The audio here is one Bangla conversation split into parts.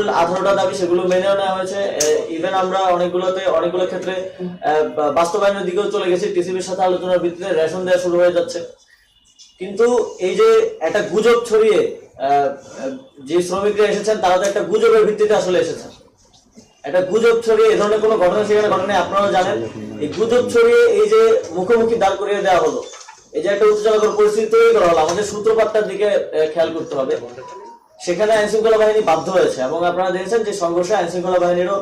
মূল আঠারোটা দাবি সেগুলো মেনেও নেওয়া হয়েছে। ইভেন আমরা অনেকগুলোতে, অনেকগুলো ক্ষেত্রে বাস্তবায়নের দিকেও চলে গেছি। টিসিবির সাথে আলোচনার ভিত্তিতে রেশন দেওয়া শুরু হয়ে যাচ্ছে। কিন্তু এই যে একটা গুজব ছড়িয়ে যে শ্রমিকরা এসেছেন, তারা তো একটা গুজবের ভিত্তিতে আসলে এসেছেন। একটা গুজব ছড়িয়ে এই ধরনের কোনো ঘটনা সেখানে ঘটনা আপনারা জানেন। এই গুজব ছড়িয়ে এই যে মুখোমুখি দাঁড় করিয়ে দেওয়া হলো, এই যে একটা উত্তেজনাকর পরিস্থিতি তৈরি করা হলো, আমাদের সূত্রপাতটার দিকে খেয়াল করতে হবে। সেখানে আইন শৃঙ্খলা বাহিনী বাধ্য হয়েছে এবং আপনারা দেখেছেন যে সংঘর্ষে আইন শৃঙ্খলা বাহিনীরও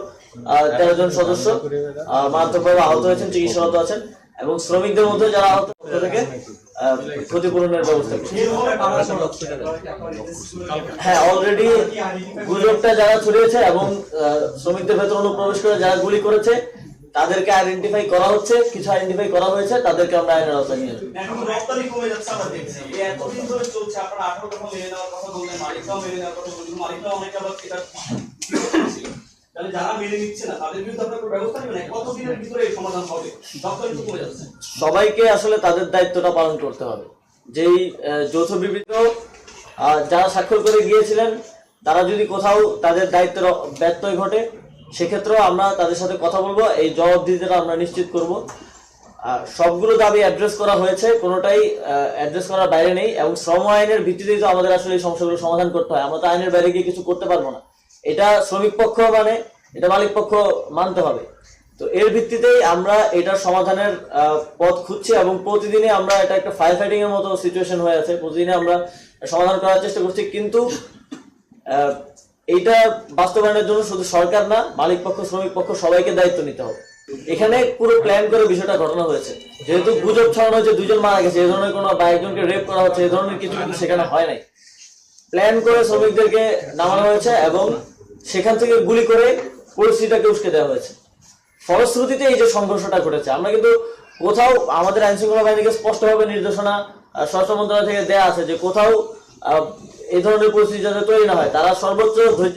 তেরো জন সদস্য মারাত্মকভাবে আহত হয়েছেন চিকিৎসারত আছেন এবং শ্রমিকদের মধ্যে যারা আহত থেকে ক্ষতিপূরণের ব্যবস্থা হ্যাঁ অলরেডি গুজবটা যারা ছড়িয়েছে এবং শ্রমিকদের ভেতর অনুপ্রবেশ করে যারা গুলি করেছে তাদেরকে আইডেন্টিফাই করা হচ্ছে কিছু আইডেন্টিফাই করা হয়েছে তাদেরকে আমরা আইনের আওতায় নিয়ে যাব। এখন রপ্তানি কমে যাচ্ছে আমরা দেখছি। এতদিন ধরে চলছে আপনারা আঠারো টাকা মেনে নেওয়ার কথা বললেন মালিকরাও মেনে নেওয়ার কথা বললেন মালিকরাও অনেক আবার এটা তাহলে যারা মেনে নিচ্ছে না তাদের বিরুদ্ধে আপনারা কোনো ব্যবস্থা নেবেন? কতদিনের ভিতরে এই সমাধান হবে? রপ্তানি তো কমে যাচ্ছে। সবাইকে আসলে তাদের দায়িত্বটা পালন করতে হবে। যেই যৌথ বিবৃত আহ, যারা স্বাক্ষর করে গিয়েছিলেন তারা যদি কোথাও তাদের দায়িত্বের ব্যত্যয় ঘটে সেক্ষেত্রেও আমরা তাদের সাথে কথা বলব, এই জবাবদিহিতাটা আমরা নিশ্চিত করব। আর সবগুলো দাবি অ্যাড্রেস করা হয়েছে, কোনোটাই অ্যাড্রেস করার বাইরে নেই এবং শ্রম আইনের ভিত্তিতেই তো আমাদের আসলে এই সমস্যাগুলো সমাধান করতে হয়। আমরা তো আইনের বাইরে গিয়ে কিছু করতে পারব না। এটা শ্রমিক পক্ষ মানে এটা মালিক পক্ষ মানতে হবে। তো এর ভিত্তিতেই আমরা এটার সমাধানের পথ খুঁজছি এবং প্রতিদিনে আমরা এটা একটা ফায়ার ফাইটিং এর মতো সিচুয়েশন হয়ে আছে। প্রতিদিনে আমরা সমাধান করার চেষ্টা করছি। কিন্তু এইটা বাস্তবায়নের জন্য শুধু সরকার না, মালিক পক্ষ, শ্রমিক পক্ষ সবাইকে দায়িত্ব নিতে হবে। এখানে পুরো প্ল্যান করে বিষয়টা ঘটনা হয়েছে। যেহেতু গুজব ছড়ানো হয়েছে দুজন মারা গেছে এই ধরনের কোনো বা একজনকে রেপ করা হচ্ছে এই ধরনের কিছু কিন্তু সেখানে হয় নাই। প্ল্যান করে শ্রমিকদেরকে নামানো হয়েছে এবং সেখান থেকে গুলি করে পরিস্থিতিটাকে উস্কে দেওয়া হয়েছে। ফলশ্রুতিতে এই যে সংঘর্ষটা ঘটেছে, আমরা কিন্তু কোথাও আমাদের আইন শৃঙ্খলা বাহিনীকে স্পষ্টভাবে নির্দেশনা স্বরাষ্ট্র মন্ত্রণালয় থেকে দেওয়া আছে যে কোথাও এই ধরনের পরিস্থিতি যাতে তৈরি না হয়। তারা সর্বোচ্চ ধৈর্য